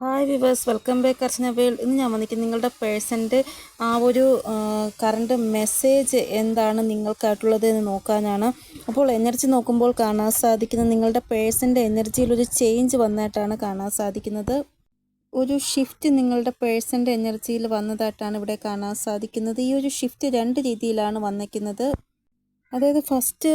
Hi viewers welcome back Archana world ഇന്ന് ഞാൻ വന്നിരിക്കുന്നത് നിങ്ങളുടെ പേഴ്സന്റെ ആ ഒരു കറണ്ട് മെസ്സേജ് എന്താണ് നിങ്ങൾക്കായിട്ടുള്ളത് എന്ന് നോക്കാനാണ്. അപ്പോൾ എനർജി നോക്കുമ്പോൾ കാണാൻ സാധിക്കുന്നത് നിങ്ങളുടെ പേഴ്സന്റെ എനർജിയിൽ ഒരു ചേഞ്ച് വന്നതായിട്ടാണ് കാണാൻ സാധിക്കുന്നത്. ഒരു ഷിഫ്റ്റ് നിങ്ങളുടെ പേഴ്സന്റെ എനർജിയിൽ വന്നതായിട്ടാണ് ഇവിടെ കാണാൻ സാധിക്കുന്നത്. ഈ ഒരു ഷിഫ്റ്റ് രണ്ട് രീതിയിലാണ് വന്നിരിക്കുന്നത്. അതായത് ഫസ്റ്റ്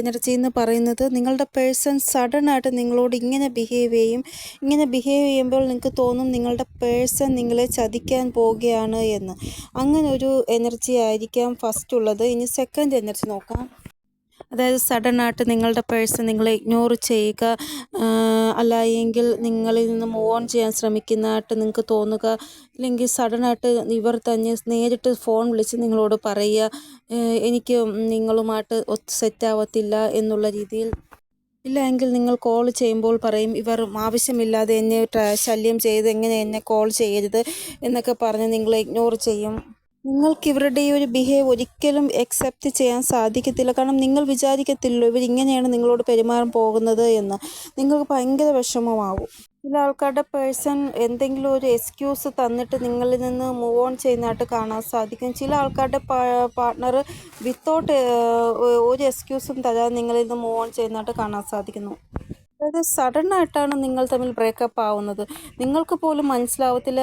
എനർജി എന്ന് പറയുന്നത് നിങ്ങളുടെ പേഴ്സൺ സഡൻ ആയിട്ട് നിങ്ങളോട് ഇങ്ങനെ ബിഹേവ് ചെയ്യും. ഇങ്ങനെ ബിഹേവ് ചെയ്യുമ്പോൾ നിങ്ങൾക്ക് തോന്നും നിങ്ങളുടെ പേഴ്സൺ നിങ്ങളെ ചതിക്കാൻ പോവുകയാണ് എന്ന്. അങ്ങനെ ഒരു എനർജി ആയിരിക്കാം ഫസ്റ്റ് ഉള്ളത്. ഇനി സെക്കൻഡ് എനർജി നോക്കാം. അതായത് സഡൻ ആയിട്ട് നിങ്ങളുടെ പേഴ്സൺ നിങ്ങളെ ഇഗ്നോർ ചെയ്യുക അല്ല എങ്കിൽ നിങ്ങളിൽ നിന്ന് മൂവ് ഓൺ ചെയ്യാൻ ശ്രമിക്കുന്നതായിട്ട് നിങ്ങൾക്ക് തോന്നുക അല്ലെങ്കിൽ സഡൻ ആയിട്ട് ഇവർ തന്നെ നേരിട്ട് ഫോൺ വിളിച്ച് നിങ്ങളോട് പറയുക എനിക്ക് നിങ്ങളുമായിട്ട് സെറ്റ് സെറ്റാവത്തില്ല എന്നുള്ള രീതിയിൽ ഇല്ല എങ്കിൽ നിങ്ങൾ കോൾ ചെയ്യുമ്പോൾ പറയും ഇവർ ആവശ്യമില്ലാതെ എന്നെ ശല്യം ചെയ്ത് എങ്ങനെ എന്നെ കോൾ ചെയ്യരുത്? എന്നൊക്കെ പറഞ്ഞ് നിങ്ങളെ ഇഗ്നോർ ചെയ്യും. നിങ്ങൾക്ക് ഇവരുടെ ഈ ഒരു ബിഹേവ് ഒരിക്കലും അക്സെപ്റ്റ് ചെയ്യാൻ സാധിക്കത്തില്ല. കാരണം നിങ്ങൾ വിചാരിക്കത്തില്ലല്ലോ ഇവർ ഇങ്ങനെയാണ് നിങ്ങളോട് പെരുമാറാൻ പോകുന്നത് എന്ന്. നിങ്ങൾക്ക് ഭയങ്കര വിഷമമാവും. ചില ആൾക്കാരുടെ പേഴ്സൺ എന്തെങ്കിലും ഒരു എക്സ്ക്യൂസ് തന്നിട്ട് നിങ്ങളിൽ നിന്ന് മൂവ് ഓൺ ചെയ്യുന്നതായിട്ട് കാണാൻ സാധിക്കും. ചില ആൾക്കാരുടെ പാർട്ട്ണർ വിത്തൗട്ട് ഒരു എക്സ്ക്യൂസും തരാതെ നിങ്ങളിൽ നിന്ന് മൂവ് ഓൺ ചെയ്യുന്നതായിട്ട് കാണാൻ സാധിക്കുന്നു. അതായത് സഡൻ ആയിട്ടാണ് നിങ്ങൾ തമ്മിൽ ബ്രേക്കപ്പ് ആവുന്നത്. നിങ്ങൾക്ക് പോലും മനസ്സിലാവത്തില്ല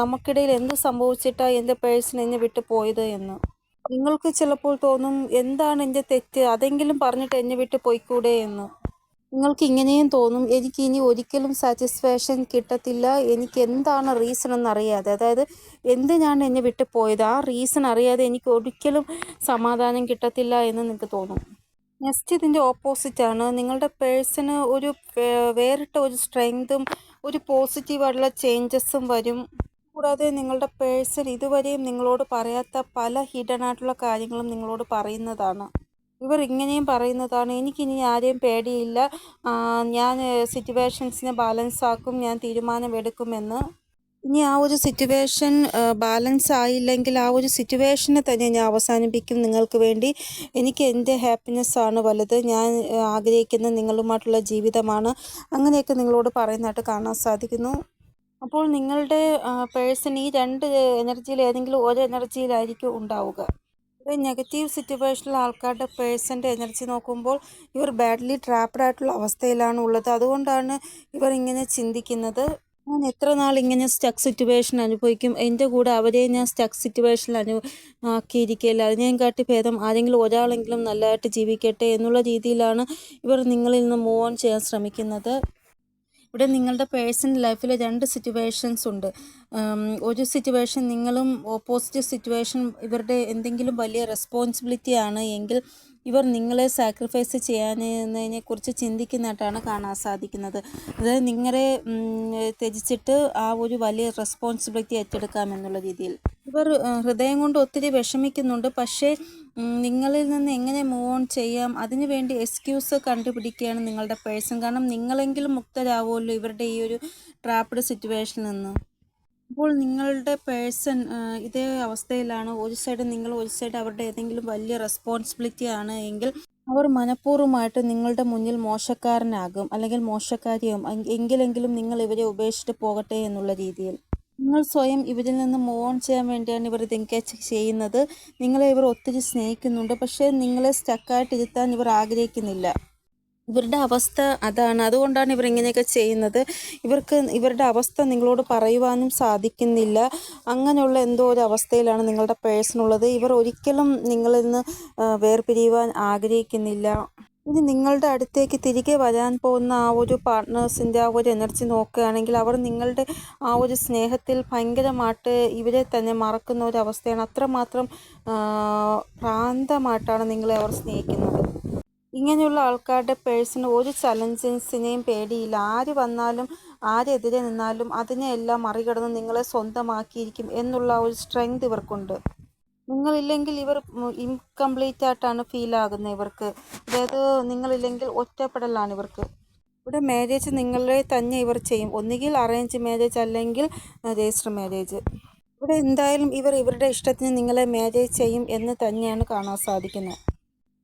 നമുക്കിടയിൽ എന്ത് സംഭവിച്ചിട്ടാണ് എന്റെ പേഴ്സൺ എന്നെ വിട്ടു പോയത് എന്ന്. നിങ്ങൾക്ക് ചിലപ്പോൾ തോന്നും എന്താണ് എന്റെ തെറ്റ്? അതെങ്കിലും പറഞ്ഞിട്ട് എന്നെ വിട്ട് പോയിക്കൂടെ എന്ന്. നിങ്ങൾക്ക് ഇങ്ങനെയും തോന്നും എനിക്ക് ഇനി ഒരിക്കലും സാറ്റിസ്ഫാക്ഷൻ കിട്ടത്തില്ല. എനിക്ക് എന്താണ് റീസൺ എന്നറിയാതെ. അതായത് എന്തിനാണ് എന്നെ വിട്ടു പോയത്? ആ റീസൺ അറിയാതെ എനിക്ക് ഒരിക്കലും സമാധാനം കിട്ടത്തില്ല എന്ന് നിങ്ങൾക്ക് തോന്നും. നെക്സ്റ്റ് ഇതിന്റെ ഓപ്പോസിറ്റാണ് നിങ്ങളുടെ പേഴ്സണ് ഒരു വേറിട്ട ഒരു സ്ട്രെങ്തും ഒരു പോസിറ്റീവായിട്ടുള്ള ചേഞ്ചസും വരും. കൂടാതെ നിങ്ങളുടെ പേഴ്സൺ ഇതുവരെയും നിങ്ങളോട് പറയാത്ത പല ഹിഡൻ ആയിട്ടുള്ള കാര്യങ്ങളും നിങ്ങളോട് പറയുന്നതാണ്. ഇവർ ഇങ്ങനെയും പറയുന്നതാണ്. എനിക്കിനി ആരെയും പേടിയില്ല. ഞാൻ സിറ്റുവേഷൻസിനെ ബാലൻസ് ആക്കും ഞാൻ തീരുമാനമെടുക്കുമെന്ന്. ഇനി ആ ഒരു സിറ്റുവേഷൻ ബാലൻസ് ആയില്ലെങ്കിൽ ആ ഒരു സിറ്റുവേഷനെ തന്നെ ഞാൻ അവസാനിപ്പിക്കും നിങ്ങൾക്ക് വേണ്ടി. എനിക്ക് എന്റെ ഹാപ്പിനെസ് ആണ് വലുത്. ഞാൻ ആഗ്രഹിക്കുന്ന നിങ്ങളുമായിട്ടുള്ള ജീവിതമാണ്. അങ്ങനെയൊക്കെ നിങ്ങളോട് പറയുന്നതായിട്ട് കാണാൻ സാധിക്കുന്നു. അപ്പോൾ നിങ്ങളുടെ പേഴ്സൺ ഈ രണ്ട് എനർജിയിൽ ഏതെങ്കിലും ഒരു എനർജിയിലായിരിക്കും ഉണ്ടാവുക. നെഗറ്റീവ് സിറ്റുവേഷനിൽ ആൾക്കാരുടെ പേഴ്സന്റെ എനർജി നോക്കുമ്പോൾ ഇവർ ബാഡ്ലി ട്രാപ്ഡ് ആയിട്ടുള്ള അവസ്ഥയിലാണ് ഉള്ളത്. അതുകൊണ്ടാണ് ഇവർ ഇങ്ങനെ ചിന്തിക്കുന്നത്. ഞാൻ എത്ര നാൾ ഇങ്ങനെ സ്റ്റക്ക് സിറ്റുവേഷൻ അനുഭവിക്കും? എന്റെ കൂടെ അവരെ ഞാൻ സ്റ്റക്ക് സിറ്റുവേഷനിൽ അനു ആക്കിയിരിക്കുകയില്ല അതിനേയും കാട്ടി ഭേദം ആരെങ്കിലും ഒരാളെങ്കിലും നല്ലതായിട്ട് ജീവിക്കട്ടെ എന്നുള്ള രീതിയിലാണ് ഇവർ നിങ്ങളിൽ നിന്ന് മൂവ് ഓൺ ചെയ്യാൻ ശ്രമിക്കുന്നത്. ഇവിടെ നിങ്ങളുടെ പേഴ്സണൽ ലൈഫിൽ രണ്ട് സിറ്റുവേഷൻസ് ഉണ്ട്. ഒരു സിറ്റുവേഷൻ നിങ്ങളും ഓപ്പോസിറ്റ് സിറ്റുവേഷൻ ഇവരുടെ എന്തെങ്കിലും വലിയ റെസ്പോൺസിബിലിറ്റി ആണ് എങ്കിൽ ഇവർ നിങ്ങളെ സാക്രിഫൈസ് ചെയ്യാനതിനെ കുറിച്ച് ചിന്തിക്കുന്നതായിട്ടാണ് കാണാൻ സാധിക്കുന്നത്. അതായത് നിങ്ങളെ ത്യജിച്ചിട്ട് ആ ഒരു വലിയ റെസ്പോൺസിബിലിറ്റി ഏറ്റെടുക്കാം എന്നുള്ള രീതിയിൽ. ഇവർ ഹൃദയം കൊണ്ട് ഒത്തിരി വിഷമിക്കുന്നുണ്ട്. പക്ഷേ നിങ്ങളിൽ നിന്ന് എങ്ങനെ മൂവ് ഓൺ ചെയ്യാം? അതിനു വേണ്ടി എക്സ്ക്യൂസ് കണ്ടുപിടിക്കുകയാണ് നിങ്ങളുടെ പേഴ്സൺ കാരണം നിങ്ങളെങ്കിലും മുക്തരാവുമല്ലോ ഇവരുടെ ഈ ഒരു ട്രാപ്ഡ് സിറ്റുവേഷനിൽ നിന്ന്. അപ്പോൾ നിങ്ങളുടെ പേഴ്സൺ ഇതേ അവസ്ഥയിലാണ്. ഒരു സൈഡ് നിങ്ങൾ ഒരു സൈഡ് അവരുടെ ഏതെങ്കിലും വലിയ റെസ്പോൺസിബിലിറ്റി ആണ് എങ്കിൽ അവർ മനഃപൂർവമായിട്ട് നിങ്ങളുടെ മുന്നിൽ മോശക്കാരനാകും അല്ലെങ്കിൽ മോശക്കാരിയാകും. എങ്- എങ്കിലെങ്കിലും നിങ്ങൾ ഇവരെ ഉപേക്ഷിച്ചിട്ട് പോകട്ടെ എന്നുള്ള രീതിയിൽ. നിങ്ങൾ സ്വയം ഇവരിൽ നിന്ന് മൂവ് ഓൺ ചെയ്യാൻ വേണ്ടിയാണ് ഇവർ ഇതൊക്കെ ചെയ്യുന്നത്. നിങ്ങളെ ഇവർ ഒത്തിരി സ്നേഹിക്കുന്നുണ്ട്. പക്ഷേ നിങ്ങളെ സ്റ്റക്കായിട്ട് ഇരുത്താൻ ഇവർ ആഗ്രഹിക്കുന്നില്ല. ഇവരുടെ അവസ്ഥ അതാണ്. അതുകൊണ്ടാണ് ഇവർ ഇങ്ങനെയൊക്കെ ചെയ്യുന്നത്. ഇവർക്ക് ഇവരുടെ അവസ്ഥ നിങ്ങളോട് പറയുവാനും സാധിക്കുന്നില്ല. അങ്ങനെയുള്ള എന്തോ ഒരു അവസ്ഥയിലാണ് നിങ്ങളുടെ പേഴ്സൺ ഉള്ളത്. ഇവർ ഒരിക്കലും നിങ്ങളിൽ നിന്ന് വേർപിരിയുവാൻ ആഗ്രഹിക്കുന്നില്ല. ഇനി നിങ്ങളുടെ അടുത്തേക്ക് തിരികെ വരാൻ പോകുന്ന ആ ഒരു പാർട്ട്നേഴ്സിന്റെ ആ ഒരു എനർജി നോക്കുകയാണെങ്കിൽ അവർ നിങ്ങളുടെ ആ ഒരു സ്നേഹത്തിൽ ഭയങ്കരമായിട്ട് ഇവരെ തന്നെ മറക്കുന്ന ഒരു അവസ്ഥയാണ്. അത്രമാത്രം ഭ്രാന്തമായിട്ടാണ് നിങ്ങളെ അവർ സ്നേഹിക്കുന്നത്. ഇങ്ങനെയുള്ള ആൾക്കാരുടെ പേഴ്സണ് ഒരു ചലഞ്ചസിനെയും പേടിയില്ല. ആര് വന്നാലും ആരെതിരെ നിന്നാലും അതിനെയെല്ലാം മറികടന്ന് നിങ്ങളെ സ്വന്തമാക്കിയിരിക്കും എന്നുള്ള ഒരു സ്ട്രെങ്ത് ഇവർക്കുണ്ട്. നിങ്ങളില്ലെങ്കിൽ ഇവർ ഇൻകംപ്ലീറ്റ് ആയിട്ടാണ് ഫീൽ ആകുന്നത് ഇവർക്ക്. അതായത് നിങ്ങളില്ലെങ്കിൽ ഒറ്റപ്പെടലാണ് ഇവർക്ക്. ഇവിടെ മാരേജ് നിങ്ങളെ തന്നെ ഇവർ ചെയ്യും. ഒന്നുകിൽ അറേഞ്ച് മാരേജ് അല്ലെങ്കിൽ രജിസ്റ്റർ മാരേജ് ഇവിടെ എന്തായാലും ഇവർ ഇവരുടെ ഇഷ്ടത്തിന് നിങ്ങളെ മാരേജ് ചെയ്യും എന്ന് തന്നെയാണ് കാണാൻ സാധിക്കുന്നത്.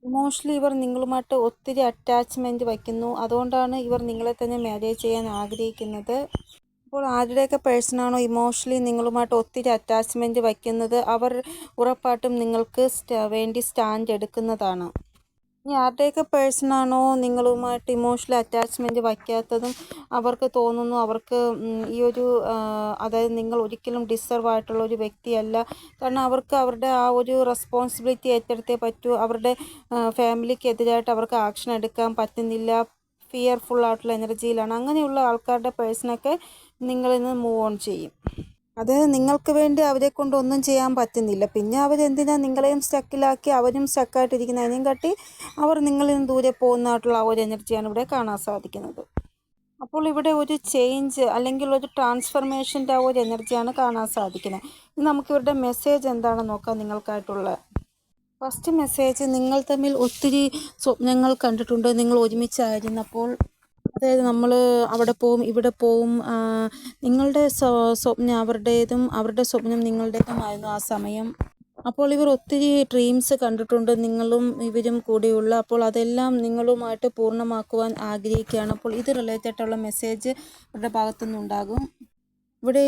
ഇമോഷണലി ഇവർ നിങ്ങളുമായിട്ട് ഒത്തിരി അറ്റാച്ച്മെന്റ് വയ്ക്കുന്നു. അതുകൊണ്ടാണ് ഇവർ നിങ്ങളെ തന്നെ മാരേജ് ചെയ്യാൻ ആഗ്രഹിക്കുന്നത്. അപ്പോൾ ആരുടെയൊക്കെ പേഴ്സണാണോ ഇമോഷണലി നിങ്ങളുമായിട്ട് ഒത്തിരി അറ്റാച്ച്മെന്റ് വയ്ക്കുന്നത് അവർ ഉറപ്പായിട്ടും നിങ്ങൾക്ക് വേണ്ടി സ്റ്റാൻഡ് എടുക്കുന്നതാണ്. ഇനി ആരുടെയൊക്കെ പേഴ്സണാണോ നിങ്ങളുമായിട്ട് ഇമോഷണൽ അറ്റാച്ച്മെന്റ് വയ്ക്കാത്തതും അവർക്ക് തോന്നുന്നു അവർക്ക് ഈ ഒരു അതായത് നിങ്ങൾ ഒരിക്കലും ഡിസർവ് ആയിട്ടുള്ള ഒരു വ്യക്തിയല്ല. കാരണം അവർക്ക് അവരുടെ ആ ഒരു റെസ്പോൺസിബിലിറ്റി ഏറ്റെടുത്തേ പറ്റൂ. അവരുടെ ഫാമിലിക്കെതിരായിട്ട് അവർക്ക് ആക്ഷൻ എടുക്കാൻ പറ്റുന്നില്ല. ഫിയർഫുൾ ആയിട്ടുള്ള എനർജിയിലാണ് അങ്ങനെയുള്ള ആൾക്കാരുടെ പേഴ്സണൊക്കെ നിങ്ങളിൽ നിന്ന് മൂവ് ഓൺ ചെയ്യും. അതായത് നിങ്ങൾക്ക് വേണ്ടി അവരെ കൊണ്ട് ഒന്നും ചെയ്യാൻ പറ്റുന്നില്ല. പിന്നെ അവരെന്തിനാ നിങ്ങളെയും സ്റ്റക്കിലാക്കി അവരും സ്റ്റക്കായിട്ടിരിക്കുന്നതിനെയും കാട്ടി അവർ നിങ്ങളിൽ നിന്ന് ദൂരെ പോകുന്നതായിട്ടുള്ള ആ ഒരു എനർജിയാണ് ഇവിടെ കാണാൻ സാധിക്കുന്നത്. അപ്പോൾ ഇവിടെ ഒരു ചേഞ്ച് അല്ലെങ്കിൽ ഒരു ട്രാൻസ്ഫർമേഷന്റെ ആ ഒരു എനർജിയാണ് കാണാൻ സാധിക്കുന്നത്. ഇനി നമുക്ക് ഇവരുടെ മെസ്സേജ് എന്താണ് നോക്കാം നിങ്ങൾക്കായിട്ടുള്ള? ഫസ്റ്റ് മെസ്സേജ് നിങ്ങൾ തമ്മിൽ ഒത്തിരി സ്വപ്നങ്ങൾ കണ്ടിട്ടുണ്ട്. നിങ്ങൾ ഒരുമിച്ചായിരുന്നപ്പോൾ അതായത് നമ്മൾ അവിടെ പോവും ഇവിടെ പോവും നിങ്ങളുടെ സ്വ- സ്വപ്നം അവരുടേതും അവരുടെ സ്വപ്നം നിങ്ങളുടേതുമായിരുന്നു ആ സമയം. അപ്പോൾ ഇവർ ഒത്തിരി ഡ്രീംസ് കണ്ടിട്ടുണ്ട് നിങ്ങളും ഇവരും കൂടിയുള്ള. അപ്പോൾ അതെല്ലാം നിങ്ങളുമായിട്ട് പൂർണമാക്കുവാൻ ആഗ്രഹിക്കുകയാണ്. അപ്പോൾ ഇത് റിലേറ്റഡ് ആയിട്ടുള്ള മെസ്സേജ് ഇവരുടെ ഭാഗത്തുനിന്നുണ്ടാകും ഇവിടെ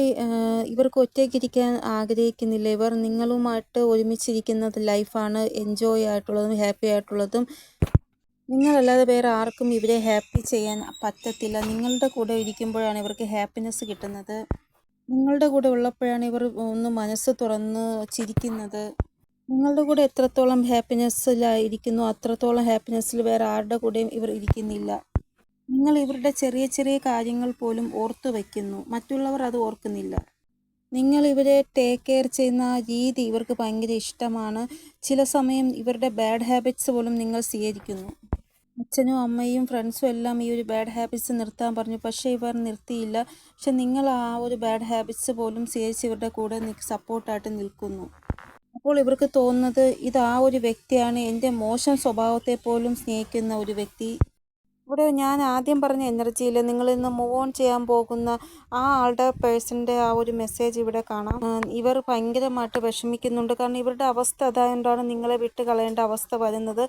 ഇവർക്ക് ഒറ്റയ്ക്കിരിക്കാൻ ആഗ്രഹിക്കുന്നില്ല. ഇവർ നിങ്ങളുമായിട്ട് ഒരുമിച്ചിരിക്കുന്നത് ലൈഫാണ് എൻജോയ് ആയിട്ടുള്ളതും ഹാപ്പി ആയിട്ടുള്ളതും. നിങ്ങളല്ലാതെ വേറെ ആർക്കും ഇവരെ ഹാപ്പി ചെയ്യാൻ പറ്റത്തില്ല. നിങ്ങളുടെ കൂടെ ഇരിക്കുമ്പോഴാണ് ഇവർക്ക് ഹാപ്പിനെസ് കിട്ടുന്നത്. നിങ്ങളുടെ കൂടെ ഉള്ളപ്പോഴാണ് ഇവർ ഒന്ന് മനസ്സ് തുറന്ന് ചിരിക്കുന്നത്. നിങ്ങളുടെ കൂടെ എത്രത്തോളം ഹാപ്പിനെസ്സിലായിരിക്കുന്നു അത്രത്തോളം ഹാപ്പിനെസ്സിൽ വേറെ ആരുടെ കൂടെയും ഇവർ ഇരിക്കുന്നില്ല. നിങ്ങൾ ഇവരുടെ ചെറിയ ചെറിയ കാര്യങ്ങൾ പോലും ഓർത്തു വയ്ക്കുന്നു മറ്റുള്ളവർ അത് ഓർക്കുന്നില്ല. നിങ്ങൾ ഇവരെ ടേക്ക് കെയർ ചെയ്യുന്ന രീതി ഇവർക്ക് ഭയങ്കര ഇഷ്ടമാണ്. ചില സമയം ഇവരുടെ ബാഡ് ഹാബിറ്റ്സ് പോലും നിങ്ങൾ സ്വീകരിക്കുന്നു. അച്ഛനും അമ്മയും ഫ്രണ്ട്സും എല്ലാം ഈ ഒരു ബാഡ് ഹാബിറ്റ്സ് നിർത്താൻ പറഞ്ഞു. പക്ഷേ ഇവർ നിർത്തിയില്ല. പക്ഷെ നിങ്ങൾ ആ ഒരു ബാഡ് ഹാബിറ്റ്സ് പോലും സ്വീകരിച്ച് ഇവരുടെ കൂടെ സപ്പോർട്ടായിട്ട് നിൽക്കുന്നു. അപ്പോൾ ഇവർക്ക് തോന്നുന്നത് ഇത് ആ ഒരു വ്യക്തിയാണ്. എന്റെ മോശം സ്വഭാവത്തെ പോലും സ്നേഹിക്കുന്ന ഒരു വ്യക്തി ഇവിടെ ഞാൻ ആദ്യം പറഞ്ഞ എനർജിയിൽ നിങ്ങൾ ഇന്ന് മൂവ് ഓൺ ചെയ്യാൻ പോകുന്ന ആ ആളുടെ പേഴ്സന്റെ ആ ഒരു മെസ്സേജ് ഇവിടെ കാണാം. ഇവർ ഭയങ്കരമായിട്ട് വിഷമിക്കുന്നുണ്ട്. കാരണം ഇവരുടെ അവസ്ഥ അതായതുകൊണ്ടാണ് നിങ്ങളെ വിട്ട് കളയേണ്ട അവസ്ഥ വരുന്നത്.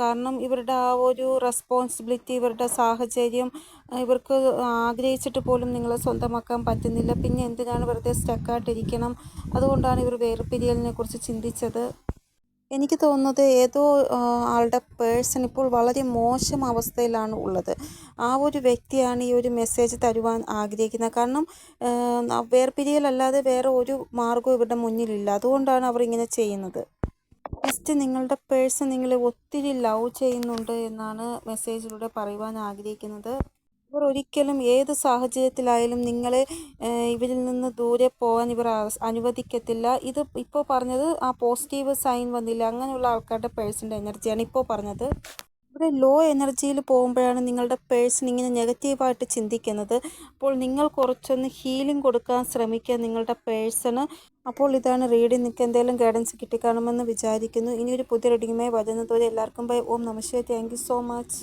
കാരണം ഇവരുടെ ആ ഒരു റെസ്പോൺസിബിലിറ്റി ഇവരുടെ സാഹചര്യം ഇവർക്ക് ആഗ്രഹിച്ചിട്ട് പോലും നിങ്ങളെ സ്വന്തമാക്കാൻ പറ്റുന്നില്ല. പിന്നെ എന്തിനാണ് വെറുതെ സ്റ്റക്കായിട്ടിരിക്കണം അതുകൊണ്ടാണ് ഇവർ വേർപിരിയലിനെ കുറിച്ച് ചിന്തിച്ചത്. എനിക്ക് തോന്നുന്നത് ഏതോ ആളുടെ പേഴ്സൺ ഇപ്പോൾ വളരെ മോശം അവസ്ഥയിലാണ് ഉള്ളത്. ആ ഒരു വ്യക്തിയാണ് ഈ ഒരു മെസ്സേജ് തരുവാൻ ആഗ്രഹിക്കുന്നത്. കാരണം വേർപിരിയലല്ലാതെ വേറെ ഒരു മാർഗവും ഇവരുടെ മുന്നിലില്ല. അതുകൊണ്ടാണ് അവർ ഇങ്ങനെ ചെയ്യുന്നത്. ജസ്റ്റ് നിങ്ങളുടെ പേഴ്സൺ നിങ്ങളെ ഒത്തിരി ലവ് ചെയ്യുന്നുണ്ട് എന്നാണ് മെസ്സേജിലൂടെ പറയുവാൻ ആഗ്രഹിക്കുന്നത്. ഇവർ ഒരിക്കലും ഏത് സാഹചര്യത്തിലായാലും നിങ്ങളെ ഇവരിൽ നിന്ന് ദൂരെ പോകാൻ ഇവർ അനുവദിക്കത്തില്ല. ഇത് ഇപ്പോൾ പറഞ്ഞത് ആ പോസിറ്റീവ് സൈൻ വന്നില്ല. അങ്ങനെയുള്ള ആൾക്കാരുടെ പേഴ്സന്റെ എനർജിയാണ് ഇപ്പോൾ പറഞ്ഞത്. ഇവിടെ ലോ എനർജിയിൽ പോകുമ്പോഴാണ് നിങ്ങളുടെ പേഴ്സൺ ഇങ്ങനെ നെഗറ്റീവായിട്ട് ചിന്തിക്കുന്നത്. അപ്പോൾ നിങ്ങൾ കുറച്ചൊന്ന് ഹീലിംഗ് കൊടുക്കാൻ ശ്രമിക്കുക നിങ്ങളുടെ പേഴ്സണ്. അപ്പോൾ ഇതാണ് റീഡിങ്. നിങ്ങൾക്ക് എന്തെങ്കിലും ഗൈഡൻസ് കിട്ടിക്കാണുമെന്ന് വിചാരിക്കുന്നു. ഇനിയൊരു പുതിയ റീഡിങ്ങുമായി വരുന്നതുവരെ എല്ലാവർക്കും bye. Om namaste thank so much.